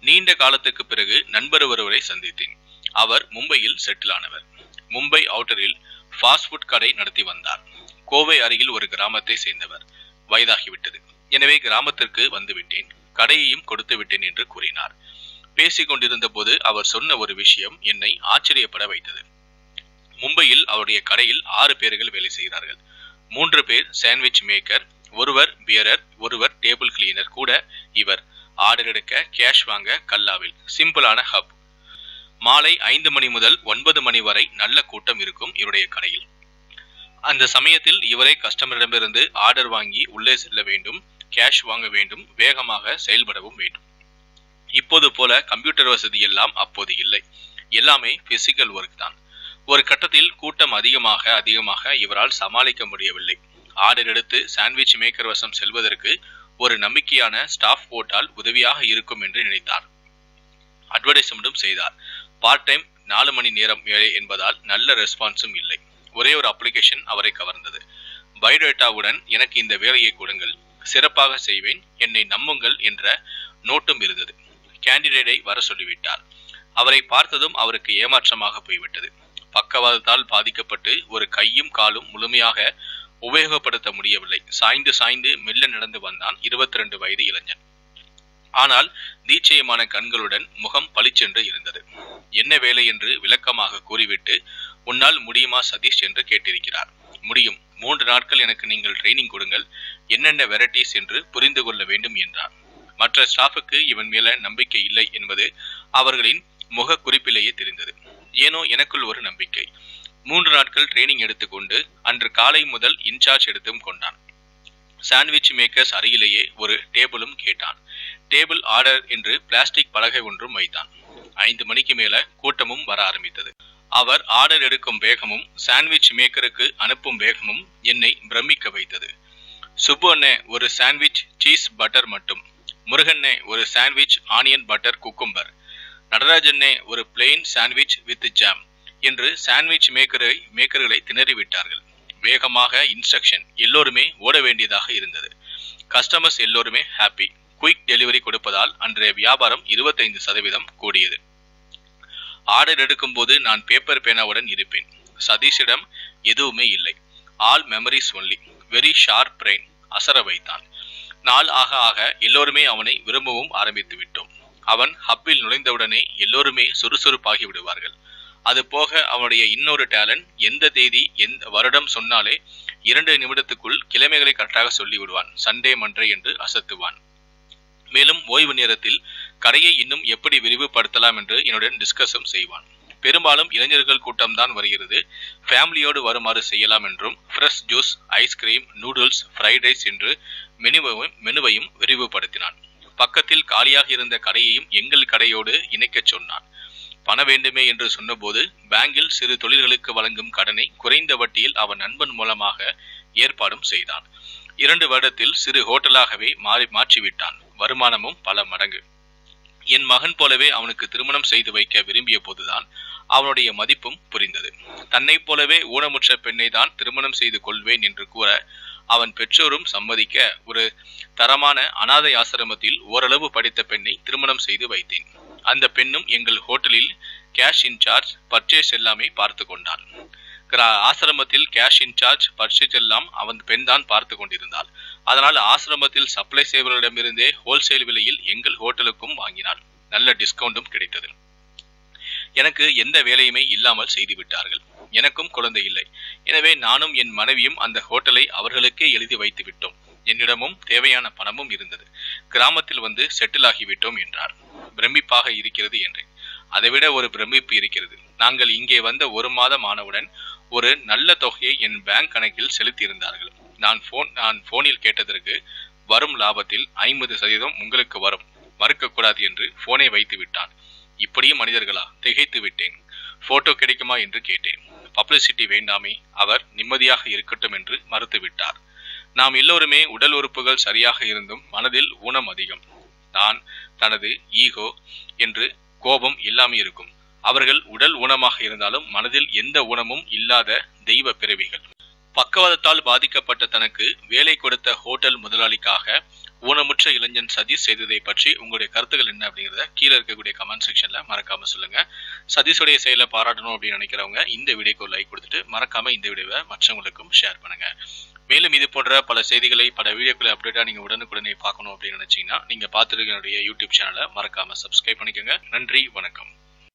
நீண்ட காலத்துக்கு பிறகு நண்பர் ஒருவரை சந்தித்தேன். அவர் மும்பையில் செட்டில் ஆனவர். மும்பை அவுட்டரில் ஃபாஸ்ட் ஃபுட் கடை நடத்தி வந்தார். கோவை அருகில் ஒரு கிராமத்தை சேர்ந்தவர். வயதாகிவிட்டது. எனவே கிராமத்திற்கு வந்துவிட்டேன். கடையையும் கொடுத்து விட்டேன் என்று கூறினார். பேசிக் கொண்டிருந்த போது அவர் சொன்ன ஒரு விஷயம் என்னை ஆச்சரியப்பட வைத்தது. மும்பையில் அவருடைய கடையில் ஆறு பேர்கள் வேலை செய்கிறார்கள். மூன்று பேர் சாண்ட்விச் மேக்கர் ஒருவர் பியரர் ஒருவர் டேபிள் கிளீனர் கூட இவர். ஆர்டர் எடுக்க கேஷ் வாங்க கல்லாவில். சிம்பிளான ஹப் மாலை ஐந்து மணி முதல் ஒன்பது மணி வரை நல்ல கூட்டம் இருக்கும் இவருடைய கடையில். அந்த சமயத்தில் இவரே கஸ்டமரிடமிருந்து ஆர்டர் வாங்கி உள்ளே செல்ல வேண்டும் கேஷ் வாங்க வேண்டும் வேகமாக செயல்படவும் வேண்டும். இப்போது போல கம்ப்யூட்டர் வசதி எல்லாம் அப்போது இல்லை. எல்லாமே பிசிக்கல் ஒர்க் தான். ஒரு கட்டத்தில் கூட்டம் அதிகமாக அதிகமாக இவரால் சமாளிக்க முடியவில்லை. ஆர்டர் எடுத்து சாண்ட்விச் மேக்கர் வசம் செல்வதற்கு ஒரு நம்பிக்கையான ஸ்டாஃப் போட்டால் உதவியாக இருக்கும் என்று நினைத்தார். அட்வர்டைஸ்மெண்ட்டும் செய்தார். பார்ட் டைம் நாலு மணி நேரம் வேலை என்பதால் நல்ல ரெஸ்பான்ஸும் இல்லை. ஒரே ஒரு அப்ளிகேஷன் அவரை கவர்ந்தது. பயோடேட்டாவுடன் எனக்கு இந்த வேலையை கொடுங்கள். சிறப்பாக செய்வேன். என்னை நம்புங்கள் என்ற நோட்டும் இருந்தது. கேண்டிடேட்டை வர சொல்லிவிட்டார். அவரை பார்த்ததும் அவருக்கு ஏமாற்றமாக போய்விட்டது. பக்கவாதத்தால் பாதிக்கப்பட்டு ஒரு கையும் காலும் முழுமையாக உபயோகப்படுத்த முடியவில்லை. சாய்ந்து சாய்ந்து மெல்ல நடந்து வந்தான் இருபத்தி ரெண்டு வயது இளைஞன். ஆனால் தீட்சயமான கண்களுடன் முகம் பளிச்சென்று இருந்தது. என்ன வேலை? என்று விளக்கமாக கூறிவிட்டு உன்னால் முடியுமா சதீஷ்? என்று கேட்டிருக்கிறார். முடியும். மூன்று நாட்கள் எனக்கு நீங்கள் ட்ரைனிங் கொடுங்கள். என்னென்ன வெரைட்டிஸ் என்று புரிந்து கொள்ள வேண்டும் என்றார். மற்ற ஸ்டாஃபுக்கு இவன் மேல நம்பிக்கை இல்லை என்பது அவர்களின் முக குறிப்பிலேயே தெரிந்தது. ஏனோ எனக்குள் ஒரு நம்பிக்கை. மூன்று நாட்கள் ட்ரைனிங் எடுத்துக்கொண்டு அன்று காலை முதல் இன்சார்ஜ் எடுத்தும் கொண்டான். சாண்ட்விச் மேக்கர்ஸ் அருகிலேயே ஒரு டேபிளும் கேட்டான். டேபிள் ஆர்டர் என்று பிளாஸ்டிக் பலகை ஒன்றும் வைத்தான். ஐந்து மணிக்கு மேல கூட்டமும் வர ஆரம்பித்தது. அவர் ஆர்டர் எடுக்கும் வேகமும் சாண்ட்விச் மேக்கருக்கு அனுப்பும் வேகமும் என்னை பிரமிக்க வைத்தது. சுப்பு அண்ணே ஒரு சாண்ட்விச் சீஸ் பட்டர் மட்டும். முருகண்ணே ஒரு சாண்ட்விச் ஆனியன் பட்டர் குக்கும்பர் நடராஜண்ணே ஒரு பிளெயின் சாண்ட்விச் வித் ஜாம் என்று சாண்ட்விச் மேக்கரை மேக்கர்களை திணறிவிட்டார்கள். வேகமாக இன்ஸ்ட்ரக்ஷன் எல்லோருமே ஓட வேண்டியதாக இருந்தது. கஸ்டமர்ஸ் எல்லோருமே ஹாப்பி குயிக் டெலிவரி கொடுப்பதால் அன்றைய வியாபாரம் இருபத்தைந்து சதவீதம் கூடியது. ஆர்டர் எடுக்கும்போது நான் பேப்பர் பேனாவுடன் இருப்பேன். சதீஷிடம் எதுவுமே இல்லை. All memories only very sharp brain அசர வைத்தான். நாள் ஆக ஆக எல்லோருமே அவனை விரும்பவும் ஆரம்பித்து விட்டோம் அவன் ஹப்பில் நுழைந்தவுடனே எல்லோருமே சுறுசுறுப்பாகி விடுவார்கள். அது போக அவனுடைய இன்னொரு டேலண்ட் எந்த தேதி எந்த வருடம் சொன்னாலே இரண்டு நிமிடத்துக்குள் கிழமைகளை கரெக்டாக சொல்லிவிடுவான். சண்டே மன்றே என்று அசத்துவான். மேலும் ஓய்வு நேரத்தில் கடையை இன்னும் எப்படி விரிவுபடுத்தலாம் என்று என்னுடன் டிஸ்கஸும் செய்வான். பெரும்பாலும் இளைஞர்கள் கூட்டம்தான் வருகிறது. ஃபேமிலியோடு வருமாறு செய்யலாம் என்றும் fresh juice ice cream noodles fried rice என்று மெனுவையும் மெனுவையும் விரிவுபடுத்தினான். பக்கத்தில் காலியாக இருந்த கடையையும் எங்கள் கடையோடு இணைக்கச் சொன்னான். பண வேண்டுமே என்று சொன்னபோது பேங்கில் சிறு தொழில்களுக்கு வழங்கும் கடனை குறைந்த வட்டியில் அவன் நண்பன் மூலமாக ஏற்பாடும் செய்தான். இரண்டு வருடத்தில் சிறு ஹோட்டலாகவே மாறி மாற்றிவிட்டான். வருமானமும் பல மடங்கு. என் மகன் போலவே அவனுக்கு திருமணம் செய்து வைக்க விரும்பிய போதுதான் அவனுடைய மதிப்பும் புரிந்தது. தன்னைப் போலவே ஊனமுற்ற பெண்ணை தான் திருமணம் செய்து கொள்வேன் என்று கூற அவன் பெற்றோரும் சம்மதிக்க ஒரு தரமான அனாதை ஆசிரமத்தில் ஓரளவு படித்த பெண்ணை திருமணம் செய்து வைத்தேன். அந்த பெண்ணும் எங்கள் ஹோட்டலில் கேஷ் இன்சார்ஜ் பர்ச்சேஸ் எல்லாமே பார்த்து கொண்டார் கிரா- ஆசிரமத்தில் கேஷ் இன்சார்ஜ் பர்ச்சேஸ் எல்லாம் அவன் பெண் தான் பார்த்து கொண்டிருந்தாள். அதனால் ஆசிரமத்தில் சப்ளை செய்வர்களிடமிருந்தே ஹோல்சேல் விலையில் எங்கள் ஹோட்டலுக்கும் வாங்கினாள். நல்ல டிஸ்கவுண்டும் கிடைத்தது. எனக்கு எந்த வேலையுமே இல்லாமல் செய்து விட்டார்கள். எனக்கும் குழந்தை இல்லை. எனவே நானும் என் மனைவியும் அந்த ஹோட்டலை அவர்களுக்கே எழுதி வைத்து விட்டோம். என்னிடமும் தேவையான பணமும் இருந்தது. கிராமத்தில் வந்து செட்டில் ஆகிவிட்டோம் என்றார். பிரமிப்பாக இருக்கிறது என்றேன் அதைவிட ஒரு பிரமிப்பு இருக்கிறது. நாங்கள் இங்கே வந்த ஒரு மாதம் ஆனவுடன் ஒரு நல்ல தொகையை என் பேங்க் கணக்கில் செலுத்தியிருந்தார்கள். நான் போன் நான் போனில் கேட்டதற்கு வரும் லாபத்தில் ஐம்பது சதவீதம் உங்களுக்கு வரும். மறுக்கக்கூடாது என்று போனை வைத்து விட்டான். இப்படியும் மனிதர்களா? திகைத்து விட்டேன். போட்டோ கிடைக்குமா என்று கேட்டேன். பப்ளிசிட்டி வேண்டாமே. அவர் நிம்மதியாக இருக்கட்டும் என்று மறுத்துவிட்டார் நாம் எல்லோருமே உடல் உறுப்புகள் சரியாக இருந்தும் மனதில் ஊனம் அதிகம். நான் தனது ஈகோ என்று கோபம் எல்லாமே இருக்கும். அவர்கள் உடல் ஊனமாக இருந்தாலும் மனதில் எந்த ஊனமும் இல்லாத தெய்வ பிறவிகள். பக்கவாதத்தால் பாதிக்கப்பட்ட தனக்கு வேலை கொடுத்த ஹோட்டல் முதலாளிக்காக ஊனமுற்ற இளைஞன் சதீஷ் செய்ததை பற்றி உங்களுடைய கருத்துக்கள் என்ன அப்படிங்கிறத கீழே இருக்கக்கூடிய கமெண்ட் செக்ஷன்ல மறக்காம சொல்லுங்க. சதீஷுடைய செயலை பாராட்டணும் அப்படின்னு நினைக்கிறவங்க இந்த வீடியோக்கு லைக் கொடுத்துட்டு மறக்காம இந்த வீடியோவை மற்றவங்களுக்கும் ஷேர் பண்ணுங்க. மேலும் இது போன்ற பல செய்திகளை பல வீடியோக்களை அப்டேட்டா நீங்க உடனுக்குடனே பார்க்கணும் அப்படின்னு நினைச்சீங்கன்னா நீங்க பார்த்துருக்க யூடியூப் சேனலை மறக்காம சப்ஸ்கிரைப் பண்ணிக்கோங்க. நன்றி வணக்கம்.